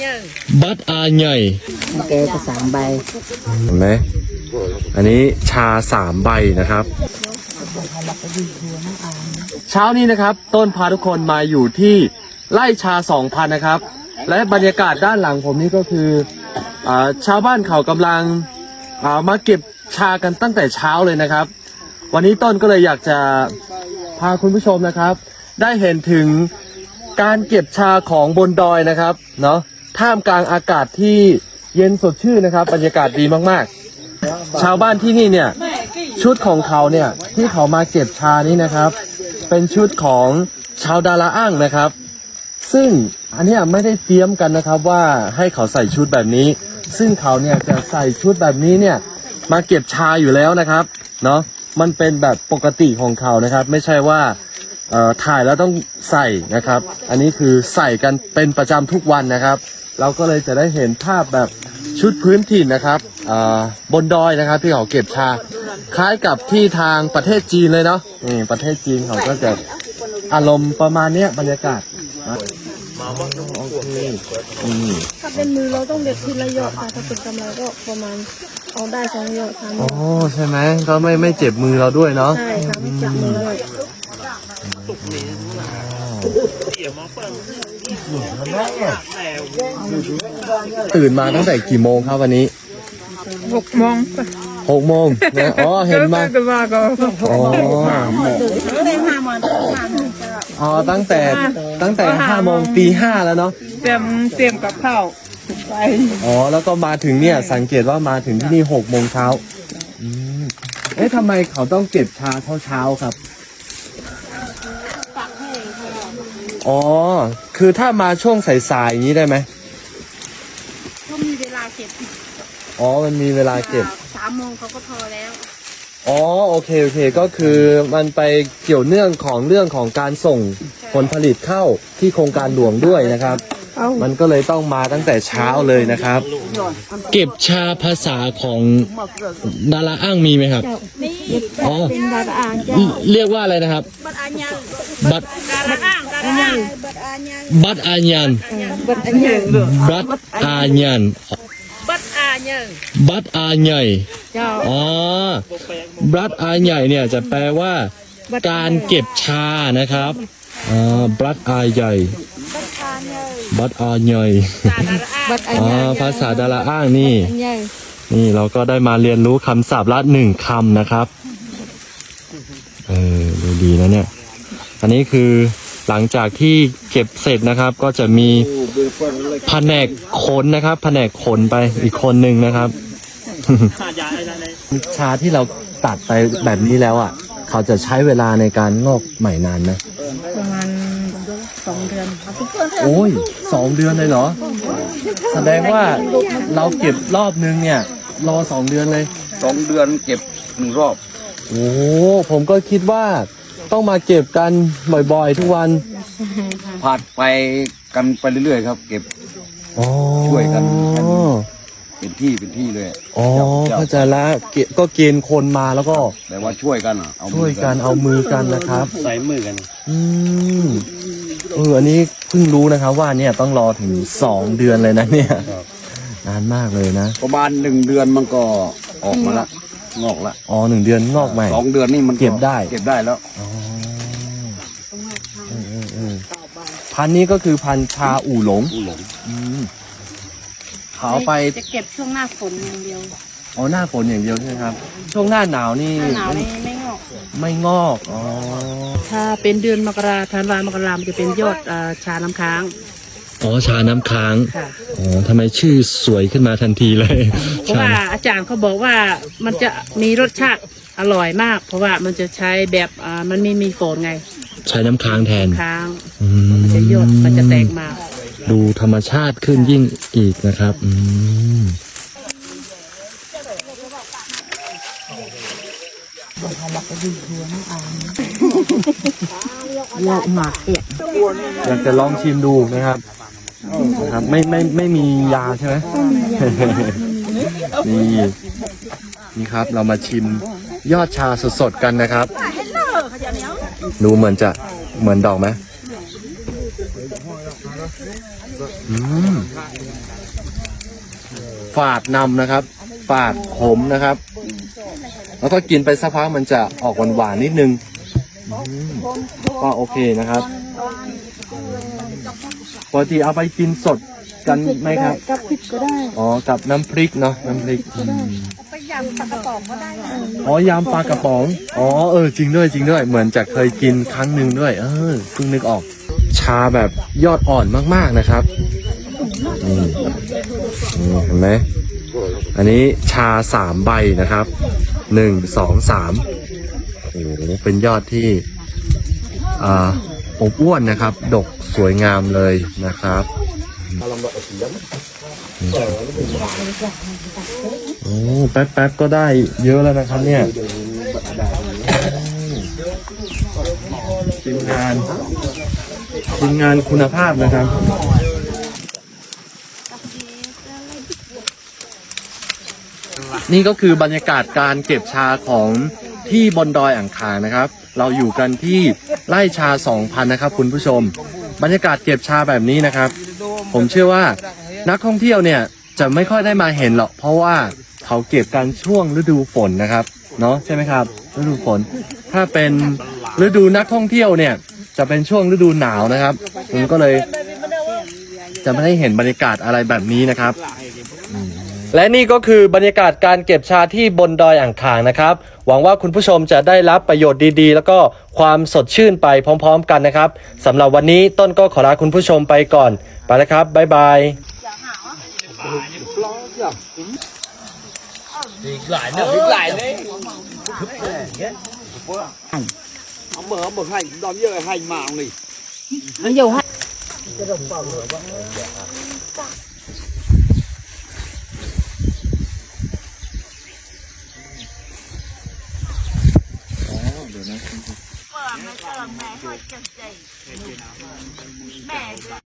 nhờ บัตอาใหญ่แกก็สามใบเห็นไหมอันนี้ชาสามใบนะครับ เช้านี้นะครับ ต้นพาทุกคนมาอยู่ที่ไร่ชาสองพันนะครับ และบรรยากาศด้านหลังผมนี่ก็คืออาชาวบ้านเขากำลังอ่ามาเก็บชากันตั้งแต่เช้าเลยนะครับ วันนี้ต้นก็เลยอยากจะพาคุณผู้ชมนะครับ ได้เห็นถึงการเก็บชาของบนดอยนะครับเนาะ ท่ามกลางอากาศที่เย็นสดชื่นนะครับ บรรยากาศดีมากๆ ชาวบ้านที่นี่เนี่ย ชุดของเขาเนี่ยที่เขามาเก็บชานี้นะครับ เป็นชุดของชาวดาราอ้างนะครับ ซึ่งอันเนี้ยไม่ได้เตรียมกันนะครับว่าให้เขาใส่ชุดแบบนี้ ซึ่งเขาเนี่ยจะใส่ชุดแบบนี้เนี่ยมาเก็บชาอยู่แล้วนะครับเนาะมันเป็นแบบปกติของเขานะครับ ไม่ใช่ว่าถ่ายแล้วต้องใส่นะครับ อันนี้คือใส่กันเป็นประจำทุกวันนะครับ เราก็เลยจะได้เห็นภาพแบบชุดพื้นถิ่นนะครับอ่าบนดอยนะครับที่เขาเก็บชา คล้ายกับที่ทางประเทศจีนเลยเนาะนี่ประเทศจีนเขาก็จะอารมณ์ประมาณเนี้ยบรรยากาศนะโอเคอืมถ้าเป็นมือเราต้องเด็ดทีละหยอดค่ะถ้าเป็นกำไรก็ประมาณเอาได้สองหยอดสามหยอ๋ออดใช่ไหมก็ไม่ไม่เจ็บมือเราด้วยเนาะใช่ค่ะไม่จับมือเลย ตื่นมาตั้งแต่กี่โมงครับวันนี้หกโมงหกโมงนะอ๋อเห็นมาก็ว่าก็อ๋ออ๋อตั้งแต่ตั้งแต่ห้าโมงตีห้าแล้วเนาะเตรียมเตรียมกับข้าวไปอ๋อแล้วก็มาถึงเนี่ยสังเกตว่ามาถึงที่นี่หกโมงเช้าอืมเอ๊ะทำไมเขาต้องเก็บชาเช้าเช้าๆครับ อ๋อ คือถ้ามาช่วงสายๆอย่างนี้ได้ไหมก็มีเวลาเก็บอ๋อ มันมีเวลาเก็บสามโมงเขาก็พอแล้ว อ๋อ โอเค โอเค ก็คือมันไปเกี่ยวเนื่องของเรื่องของการส่งผลผลิตเข้าที่โครงการหลวงด้วยนะครับเอา มันก็เลยต้องมาตั้งแต่เช้าเลยนะครับ เก็บชาภาษาของดาราอ้างมีไหมครับนี่อ๋อเป็นดาราอ่างจ้าเรียกว่าอะไรนะครับ บัดอาญังบัตดาราอ้างดาราอ้างบัดอาญังบัตอาญันบัดอันใหญ่บัตอาญันบัดอาญังบัตอาใหญ่เจ้าอ๋อบัตอาใหญ่เนี่ยจะแปลว่าการเก็บชานะครับอ่าบัตอาใหญ่ บัตอาใหญ่ดาราอ้างบัดอันอ๋อใหญ่ภาษาดาราอ้างนี่ อันใหญ่นี่เราก็ได้มาเรียนรู้คำศัพท์ละหนึ่งคำนะครับ เออดูดีนะเนี่ย อันนี้คือหลังจากที่เก็บเสร็จนะครับ ก็จะมีแผนกขนนะครับ แผนกขนไปอีกคนหนึ่งนะครับ ชาที่เราตัดไปแบบนี้แล้วอะ เขาจะใช้เวลาในการงอกใหม่นานไหมประมาณ สองเดือนโอ้ยสองเดือนเลยเหรอ แสดงว่าเราเก็บรอบนึงเนี่ย รอสองเดือนเลยสองเดือนเก็บหนึ่งรอบ โอ้ผมก็คิดว่าต้องมาเก็บกันบ่อยๆ ทุกวันผัดไปกันไปเรื่อยๆครับ เก็บอ๋อช่วยกันเป็นที่เป็นที่เลยอ๋อเจ้าเข้าใจละเกก็เกณฑ์คนมาแล้วก็แต่ว่าช่วยกันอะเอามืช่วยอกันเอามือกันนะครับ ใส่มือกัน อืม เอออันนี้เพิ่งรู้นะครับว่าเนี่ยต้องรอถึงสองเดือนเลยนะเนี่ยนานมากเลยนะ ประมาณหนึ่งเดือนมันก็ออกมาละงอกละอ๋อหนึ่งเดือนงอกใหม่สองเดือนนี่มันเก็บได้เก็บได้แล้วอ๋อเออเออเออพันธุ์นี้ก็คือพันธุ์ชาอู่หลงอู้หลงอืมเขาเอาไปจะเก็บช่วงหน้าฝนอย่างเดียวอ๋อหน้าฝนอย่างเดียวใช่ไหมครับ ช่วงหน้าหนาวนี่หน้าหนาวนี่ไม่งอก ไม่งอก อ๋อ ถ้าเป็นเดือนมกราธันวามกรามันจะเป็นยอดอ่าชาน้ำค้าง อ๋อ ชาน้ำค้าง ค่ะ อ๋อทำไมชื่อสวยขึ้นมาทันทีเลย เพราะว่าอาจารย์เขาบอกว่ามันจะมีรสชาติอร่อยมาก เพราะว่ามันจะใช้แบบอ่ามันไม่มีฝนไงใช้น้ำค้างแทนค้างอืมันจะยอดมันจะแตกมาดูธรรมชาติขึ้นยิ่งอีกนะครับ อืม ยอดหมากเปียกอยากจะลองชิมดูนะครับนะครับ ไม่ไม่ไม่มียาใช่ไหมนี่นี่ครับเรามาชิมยอดชาสดๆกันนะครับ ดูเหมือนจะเหมือนดอกไหมอืมฝาดนำนะครับ ฝาดขมนะครับ แล้วก็กินไปสักพักมันจะออกหวานๆนิดนึงอืมก็โอเคนะครับปกติเอาไปกินสดกันไหมครับกับพริกก็ได้อ๋อกับน้ำพริกเนาะน้ำพริกอืมไปยำปลากระป๋องก็ได้อ๋อยำปลากระป๋องอ๋อเออจริงด้วยจริงด้วย เหมือนจะเคยกินครั้งหนึ่งด้วย เออเพิ่งนึกออก ชาแบบยอดอ่อนมากๆนะครับนี่นี่เห็นไหมอันนี้ชาสามใบนะครับ หนึ่งสองสามโอ้โหเป็นยอดที่อ่าอบอ้วนนะครับ ดกสวยงามเลยนะครับโอ้แป๊บแป๊บๆก็ได้เยอะแล้วนะครับเนี่ยทีมงานทีมงานคุณภาพนะครับ นี่ก็คือบรรยากาศการเก็บชาของที่บนดอยอ่างคางนะครับ เราอยู่กันที่ไร่ชา 2,000 นะครับ คุณผู้ชม บรรยากาศเก็บชาแบบนี้นะครับ ผมเชื่อว่านักท่องเที่ยวเนี่ยจะไม่ค่อยได้มาเห็นหรอกเพราะว่าเขาเก็บกันช่วงฤดูฝนนะครับเนาะใช่ไหมครับ ฤดูฝน ถ้าเป็นฤดูนักท่องเที่ยวเนี่ย จะเป็นช่วงฤดูหนาวนะครับผมก็เลย จะไม่ได้เห็นบรรยากาศอะไรแบบนี้นะครับ และนี่ก็คือบรรยากาศการเก็บชาที่บนดอยอ่างขางนะครับ หวังว่าคุณผู้ชมจะได้รับประโยชน์ดีๆ แล้วก็ความสดชื่นไปพร้อมๆ กันนะครับสำหรับวันนี้ต้นก็ขอลาคุณผู้ชมไปก่อนไปแล้วครับบ๊ายบายมันอยู่ให้